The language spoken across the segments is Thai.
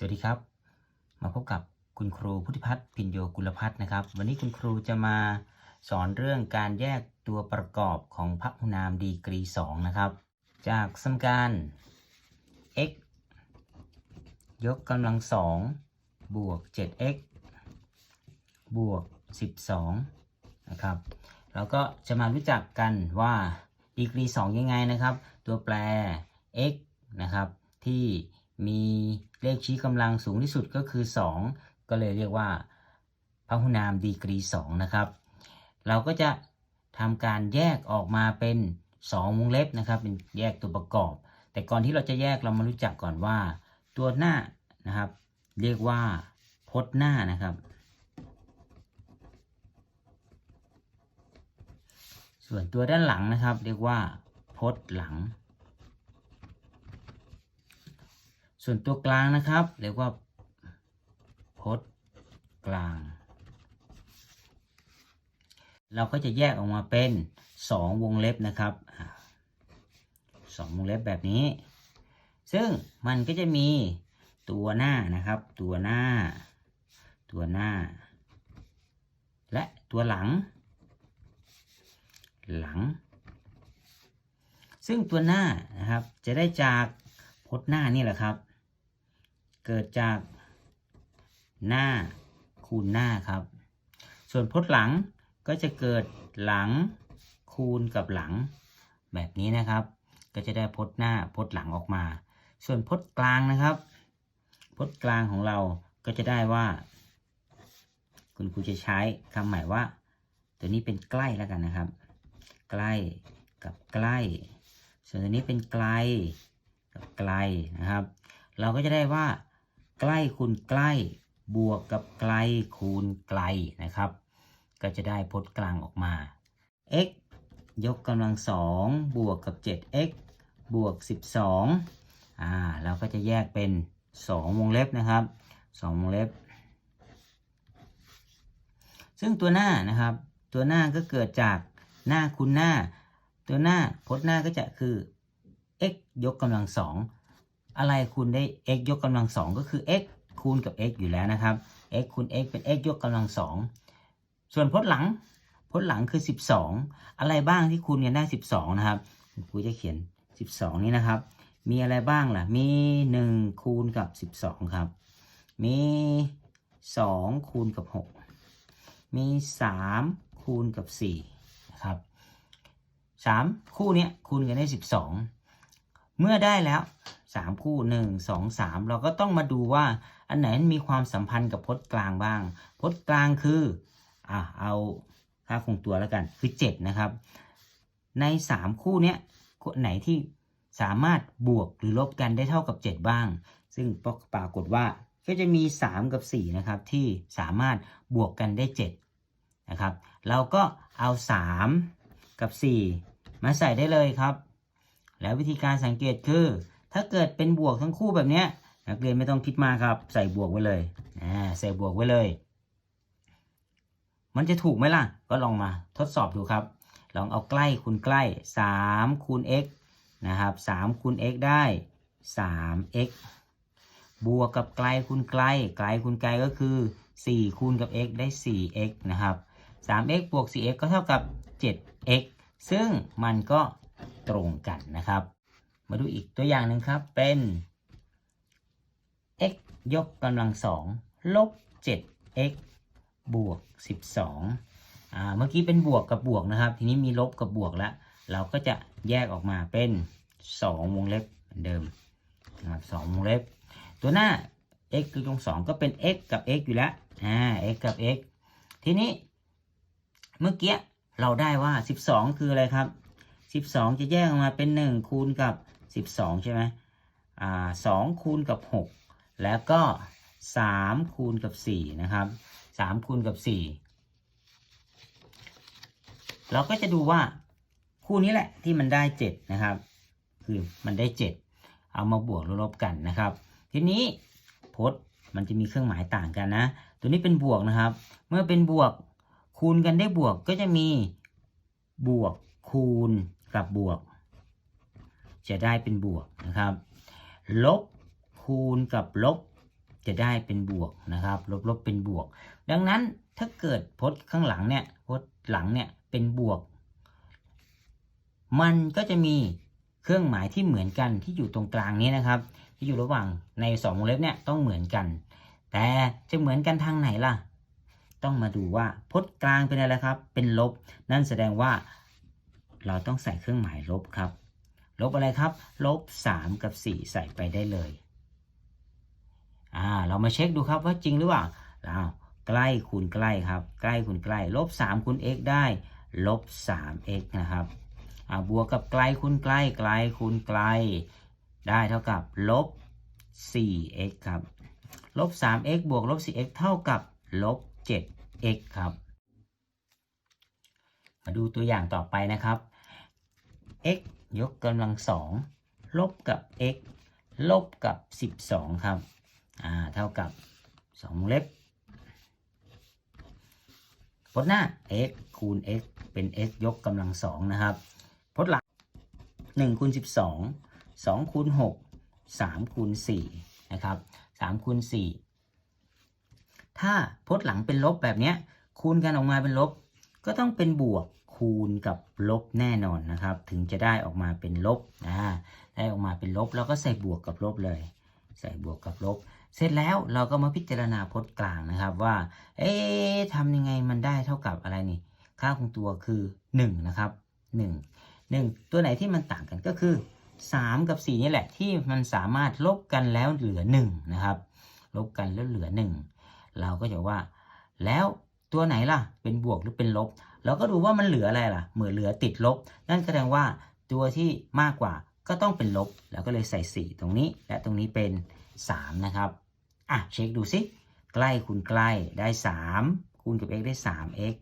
สวัสดีครับ มาพบกับคุณครูพุทธิพัฒน์พินโยกุลพัฒน์นะครับ วันนี้คุณครูจะมาสอนเรื่องการแยกตัวประกอบของพหุนามดีกรี2นะครับ จากสมการ x ยกกำลังสองบวก 7x บวก 12 นะครับเราก็จะมารู้จักกันว่าดีกรี 2 ยังไงนะครับ ตัวแปร x นะครับที่ มีเลขชี้กำลังสูงที่สุดก็คือ 2 ก็เลยเรียกว่าพหุนามดีกรี 2 นะครับ เราก็จะทำการแยกออกมาเป็น 2 วงเล็บนะครับ เป็นแยกตัวประกอบ แต่ก่อนที่เราจะแยกเรามารู้จักก่อนว่า ตัวหน้านะครับ เรียกว่าพจน์หน้านะครับ ส่วนตัวด้านหลังนะครับ เรียกว่าพจน์หลัง ส่วนตัวกลางนะครับ เรียกว่าพจน์กลาง เราก็จะแยกออกมาเป็น 2 วงเล็บนะครับสองวงเล็บแบบนี้ ซึ่งมันก็จะมีตัวหน้านะครับ ตัวหน้า ตัวหน้า และตัวหลัง หลัง ซึ่งตัวหน้านะครับจะได้จากพจน์หน้านี่แหละครับ เกิดจากหน้าคูณหน้าครับ ส่วนพจน์หลังก็จะเกิดหลังคูณกับหลัง แบบนี้นะครับ ก็จะได้พจน์หน้าพจน์หลังออกมา ส่วนพจน์กลางนะครับ พจน์กลางของเราก็จะได้ว่า คุณครูจะใช้คำหมายว่า ตัวนี้เป็นใกล้แล้วกันนะครับ ใกล้กับใกล้ ส่วนตัวนี้เป็นไกลกับไกลนะครับ เราก็จะได้ว่า ใกล้คูณใกล้ บวกกับไกลคูณไกลนะครับ ก็จะได้พจน์กลางออกมา x ยกกำลังสองบวกกับ 7x บวก 12อ่าเราก็จะแยกเป็น 2 วงเล็บนะครับ 2 วงเล็บ ซึ่งตัวหน้านะครับ ตัวหน้าก็เกิดจากหน้าคูณหน้า ตัวหน้าพจน์หน้าก็จะคือ x ยกกำลังสอง อะไรคูณได้ x ยกกำลังสองก็คือ x คูณกับ x อยู่แล้วนะครับ x คูณ x เป็น x ยกกำลังสองส่วนพจน์หลังพจน์หลังคือ 12 อะไรบ้างที่คูณกันได้ 12 นะครับครูจะเขียน 12 นี้นะครับ มีอะไรบ้างล่ะ มี 1 คูณกับ 12 ครับ มี 2 คูณกับ 6 มี 3 คูณกับ4นะครับ3คู่นี้คูณกันได้ 12 เมื่อได้แล้ว 3 คู่ 1 2 3 เราก็ต้องมาดูว่าอันไหนมีความสัมพันธ์กับพจน์กลางบ้าง พจน์กลางคืออะเอาค่าคงตัวแล้วกันคือ 7 นะครับ ใน 3 คู่เนี้ยไหนที่สามารถบวกหรือลบกันได้เท่ากับ 7 บ้าง ซึ่งปรากฏว่าก็จะมี 3 กับ 4 นะครับ ที่สามารถบวกกันได้ 7 นะครับ เราก็เอา 3 กับ 4 มาใส่ได้เลยครับ แล้ววิธีการสังเกตคือ ถ้าเกิดเป็นบวกทั้งคู่แบบเนี้ยนักเรียนไม่ต้องคิดมากครับ ใส่บวกไว้เลยอ่าใส่บวกไว้เลย มันจะถูกไหมล่ะ ก็ลองมาทดสอบดูครับ ลองเอาใกล้คูณใกล้3คูณ x นะครับ3คูณ x ได้ 3x บวกกับไกลคูณไกล ไกลคูณไกลก็คือ 4 คูณกับ x ได้ 4x นะครับ 3x บวก 4x ก็เท่ากับ 7x ซึ่งมันก็ตรงกันนะครับ มาดูอีกตัวอย่างหนึ่งครับเป็น x ยกกำลังสองลบ 7x บวก 12อ่าเมื่อกี้เป็นบวกกับบวกนะครับ ทีนี้มีลบกับบวกแล้ว เราก็จะแยกออกมาเป็น 2 วงเล็บเหมือนเดิมนะครับสองวงเล็บ ตัวหน้า x คือตรงสองก็เป็น x กับ x อยู่แล้วอ่า x กับ x ทีนี้เมื่อกี้เราได้ว่า 12 คืออะไรครับ 12 จะแยกออกมาเป็น 1 คูณกับ 12 ใช่ไหมอ่า2คูณกับ 6 แล้วก็ 3 คูณกับ 4 นะครับ 3 คูณกับ 4 เราก็จะดูว่าคู่นี้แหละที่มันได้ 7 นะครับ คือมันได้ 7 เอามาบวกลบกันนะครับ ทีนี้พจน์มันจะมีเครื่องหมายต่างกันนะ ตัวนี้เป็นบวกนะครับ เมื่อเป็นบวกคูณกันได้บวกก็จะมีบวกคูณกับบวก จะได้เป็นบวกนะครับ ลบคูณกับลบจะได้เป็นบวกนะครับ ลบลบเป็นบวก ดังนั้นถ้าเกิดพจน์ข้างหลังเนี่ยพจน์หลังเนี่ยเป็นบวก มันก็จะมีเครื่องหมายที่เหมือนกันที่อยู่ตรงกลางนี้นะครับ ที่อยู่ระหว่างในสองวงเล็บเนี่ยต้องเหมือนกัน แต่จะเหมือนกันทางไหนล่ะ ต้องมาดูว่าพจน์กลางเป็นอะไรครับ เป็นลบ นั่นแสดงว่าเราต้องใส่เครื่องหมายลบครับ ลบอะไรครับ ลบ 3 กับ 4 ใส่ไปได้เลย อ่า เรามาเช็คดูครับว่าจริงหรือเปล่าอ้าวใกล้คูณใกล้ครับ ใกล้คูณใกล้ ลบ 3คูณ x ได้ ลบ 3x นะครับ อ่า บวกกับไกลคูณใกล้ ไกลคูณไกล ได้เท่ากับ ลบ 4x ครับ ลบ 3x บวกลบ 4x เท่ากับ ลบ 7x ครับ มาดูตัวอย่างต่อไปนะครับ x ยกกำลังสองลบกับ x ลบกับ 12 ครับ อ่า เท่ากับ2เล็บพจน์หน้า x คูณ x เป็น x ยกกำลังสองนะครับพจน์หลัง1คูณ12 2คูณ6 3คูณ4นะครับ3คูณ4ถ้าพจน์หลังเป็นลบแบบเนี้ยคูณกันออกมาเป็นลบ ก็ต้องเป็นบวก คูณกับลบแน่นอนนะครับ ถึงจะได้ออกมาเป็นลบนะได้ออกมาเป็นลบ แล้วก็ใส่บวกกับลบเลย ใส่บวกกับลบ เสร็จแล้วเราก็มาพิจารณาพจน์กลางนะครับว่า เอ๊ะทำยังไงมันได้เท่ากับอะไรนี่ ค่าของตัวคือ 1 นะครับ 1 1 ตัวไหนที่มันต่างกันก็คือ 3 กับ 4 นี่แหละที่มันสามารถลบกันแล้วเหลือ 1 นะครับ ลบกันแล้วเหลือ 1 เราก็จะว่าแล้ว ตัวไหนล่ะ เป็นบวกหรือเป็นลบ เราก็ดูว่ามันเหลืออะไรล่ะเหมือนเหลือติดลบ นั่นแสดงว่าตัวที่มากกว่าก็ต้องเป็นลบ แล้วก็เลยใส่ 4 ตรงนี้ และตรงนี้เป็น 3 นะครับ อะ เช็คดูสิใกล้คูณใกล้ได้ 3 คูณกับ x ได้ 3x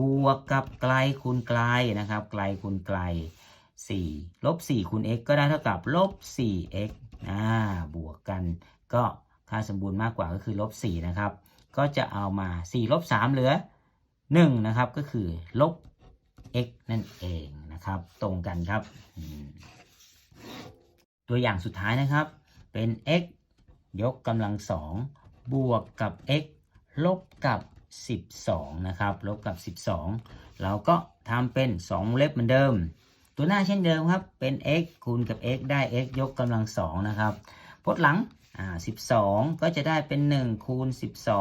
บวกกับไกลคูณไกลนะครับ ไกลคูณไกล 4 ลบ 4 คูณ x ก็ได้เท่ากับลบ 4x อ่าบวกกันก็ค่าสมบูรณ์มากกว่าก็คือลบ 4 นะครับ ก็จะเอามา4ลบ3เหลือ 1 นะครับ ก็คือลบ x นั่นเองนะครับ ตรงกันครับ ตัวอย่างสุดท้ายนะครับ เป็น x ยกกำลังสองบวกกับ x ลบกับ 12 นะครับ ลบกับ 12 เราก็ทำเป็น 2 เล็บเหมือนเดิม ตัวหน้าเช่นเดิมครับ เป็น x คูณกับ x ได้ x ยกกำลังสองนะครับพจน์หลัง อ่า12ก็จะได้เป็น1คูณ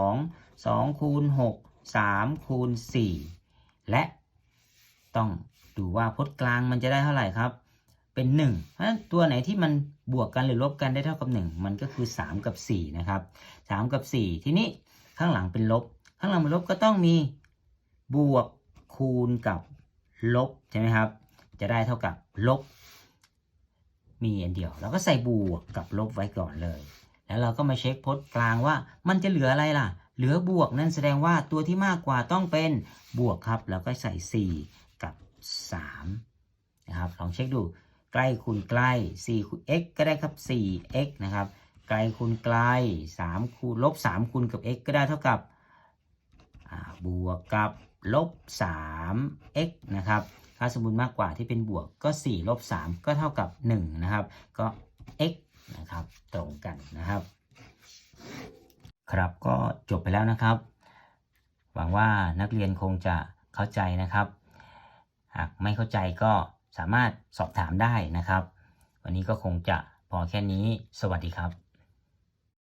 12 2คูณ6 3คูณ4และต้องดูว่าพจน์กลางมันจะได้เท่าไหร่ครับ เป็น1เพราะฉะนั้นตัวไหนที่มันบวกกันหรือลบกันได้เท่ากับ1มันก็คือ3กับ4นะครับ3กับ4ทีนี้ข้างหลังเป็นลบ ข้างหลังเป็นลบก็ต้องมีบวกคูณกับลบใช่ไหมครับ จะได้เท่ากับลบ มีอันเดียวเราก็ใส่บวกกับลบไว้ก่อนเลย แล้วเราก็มาเช็คพจน์กลางว่า มันจะเหลืออะไรล่ะ เหลือบวกนั่นแสดงว่าตัวที่มากกว่าต้องเป็นบวกครับ แล้วก็ใส่ 4 กับ3นะครับลองเช็คดูใกล้คูณใกล้4คูณ x ก็ได้ครับ 4x นะครับไกลคูณไกล3คูณลบ3คูณกับ x ก็ได้เท่ากับบวกกับลบ 3x นะครับ ค่าสมบูรณ์มากกว่าที่เป็นบวกก็ 4 ลบ 3 ก็เท่ากับ 1 นะครับ ก็ x นะครับ ตรงกันนะครับ ครับก็จบไปแล้วนะครับ หวังว่านักเรียนคงจะเข้าใจนะครับ หากไม่เข้าใจก็สามารถสอบถามได้นะครับ วันนี้ก็คงจะพอแค่นี้สวัสดีครับ